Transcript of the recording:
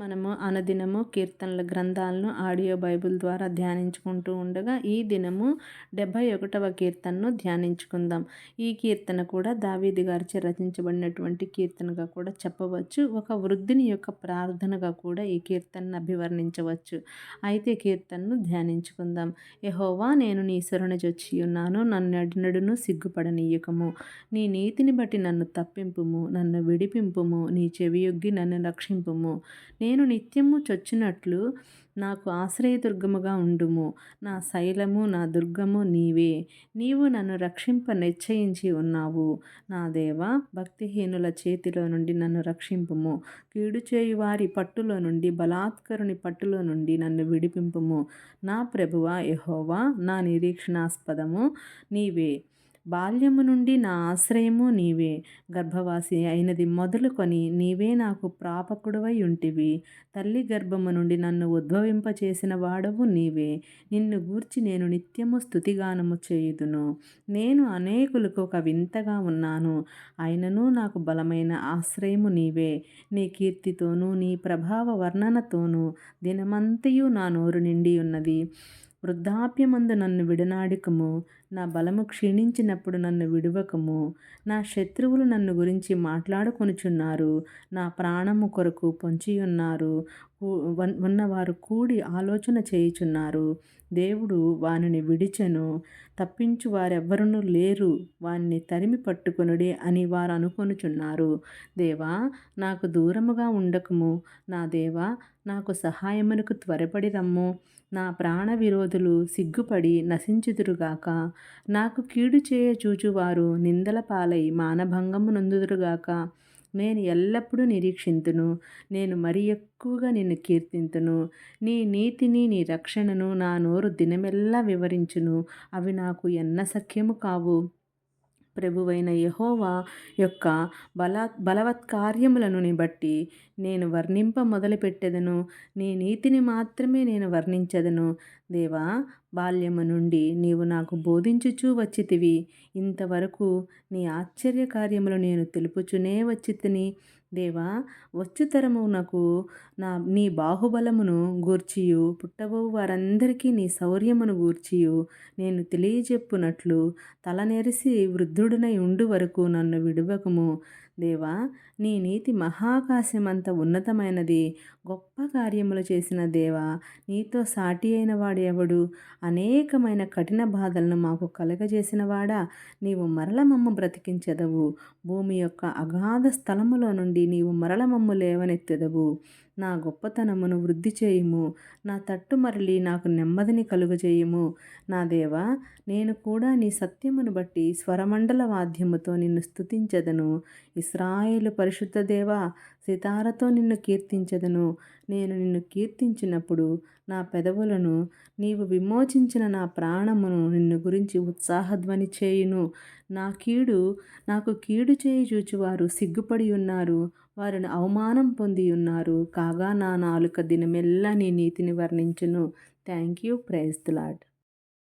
మనము అనుదినము కీర్తనల గ్రంథాలను ఆడియో బైబిల్ ద్వారా ధ్యానించుకుంటూ ఉండగా ఈ దినము డెబ్భై ఒకటవ కీర్తనను ధ్యానించుకుందాం. ఈ కీర్తన కూడా దావీది గారిచే రచించబడినటువంటి కీర్తనగా కూడా చెప్పవచ్చు. ఒక వృద్ధిని యొక్క ప్రార్థనగా కూడా ఈ కీర్తనను అభివర్ణించవచ్చు. అయితే కీర్తనను ధ్యానించుకుందాం. యహోవా నేను నీ శరణు జొచ్చి ఉన్నాను నన్ను అడినడును సిగ్గుపడనీయకము. నీ నీతిని బట్టి నన్ను తప్పింపుము. నన్ను విడిపింపుము. నీ చెవియొగ్గి నన్ను రక్షింపుము. నేను నిత్యము చొచ్చినట్లు నాకు ఆశ్రయదుర్గముగా ఉండుము. నా శైలము నా దుర్గము నీవే. నీవు నన్ను రక్షింప నిశ్చయించి ఉన్నావు. నా దేవ భక్తిహీనుల చేతిలో నుండి నన్ను రక్షింపుము. కీడు చేయు వారి పట్టులో నుండి బలాత్కరుని పట్టులో నుండి నన్ను విడిపింపుము. నా ప్రభువ యహోవా నా నిరీక్షణాస్పదము నీవే. బాల్యము నుండి నా ఆశ్రయము నీవే. గర్భవాసి అయినది మొదలుకొని నీవే నాకు ప్రాపకుడవై ఉంటివి. తల్లి గర్భము నుండి నన్ను ఉద్భవింపచేసిన వాడవు నీవే. నిన్ను గూర్చి నేను నిత్యము స్థుతిగానము చేయుదును. నేను అనేకులకు ఒక వింతగా ఉన్నాను. అయినను నాకు బలమైన ఆశ్రయము నీవే. నీ కీర్తితోనూ నీ ప్రభావ వర్ణనతోనూ దినమంతయు నా నోరు నిండి ఉన్నది. వృద్ధాప్యమందు నన్ను విడనాడికము. నా బలము క్షీణించినప్పుడు నన్ను విడువకము. నా శత్రువులు నన్ను గురించి మాట్లాడుకొనుచున్నారు. నా ప్రాణము కొరకు పొంచియున్నారు. ఉన్నవారు కూడి ఆలోచన చేయుచున్నారు. దేవుడు వానిని విడిచెను. తప్పించు వారెవ్వరునూ లేరు. వానిని తరిమి పట్టుకొనుడే అని వారు అనుకొనుచున్నారు దేవా నాకు దూరముగా ఉండకము. నా దేవా నాకు సహాయమునకు త్వరపడి రమ్ము. నా ప్రాణ విరోధులు సిగ్గుపడి నశించుదురుగాక. నాకు కీడు చేయ చూచువారు నిందల పాలై మానభంగము నొందుదురుగాక. నేను ఎల్లప్పుడూ నిరీక్షింతును. నేను మరి ఎక్కువగా నిన్ను కీర్తింతును. నీ నీతిని నీ రక్షణను నా నోరు దినమెల్లా వివరించును. అవి నాకు ఎన్న సఖ్యము కావు. ప్రభువైన యహోవా యొక్క బల బలవత్కార్యములను బట్టి నేను వర్ణింప మొదలుపెట్టెదను. నీ నీతిని మాత్రమే నేను వర్ణించదను. దేవా బాల్యము నుండి నీవు నాకు బోధించుచూ వచ్చితివి. ఇంతవరకు నీ ఆశ్చర్య కార్యములు నేను తెలుపుచునే వచ్చితిని. దేవా వచ్చుతరమునకు నా నీ బాహుబలమును గూర్చియు. పుట్టబో వారందరికీ నీ శౌర్యమును గూర్చియు. నేను తెలియజెప్పునట్లు తలనెరిసి వృద్ధుడునై ఉండు వరకు నన్ను విడువకము. దేవా నీ నీతి మహాకాశమంత ఉన్నతమైనది. గొప్ప కార్యములు చేసిన దేవా నీతో సాటి అయిన వాడు ఎవడు అనేకమైన కఠిన బాధలను మాకు కలగజేసిన వాడా? నీవు మరల మమ్మ బ్రతికించెదవు. భూమి యొక్క అగాధ స్థలములో నుండి నీవు మరల మమ్ము లేవనెత్తెదవు. నా గొప్పతనమును వృద్ధి చేయుము. నా తట్టు మరలి నాకు నెమ్మదిని కలుగజేయుము. నా దేవా నేను కూడా నీ సత్యమును బట్టి స్వరమండల వాద్యముతో నిన్ను స్థుతించదను ఇస్రాయేలు పరిశుద్ధ దేవా సితారతో నిన్ను కీర్తించదను. నేను నిన్ను కీర్తించినప్పుడు నా పెదవులను నీవు విమోచించిన నా ప్రాణమును నిన్ను గురించి ఉత్సాహధ్వని చేయును. నా కీడు నాకు కీడు చేయి చూచువారు సిగ్గుపడి ఉన్నారు. వారిని అవమానం పొంది ఉన్నారు. కాగా నా నాలుక దినమెల్లా నీ నీతిని వర్ణించును. Thank you praise lord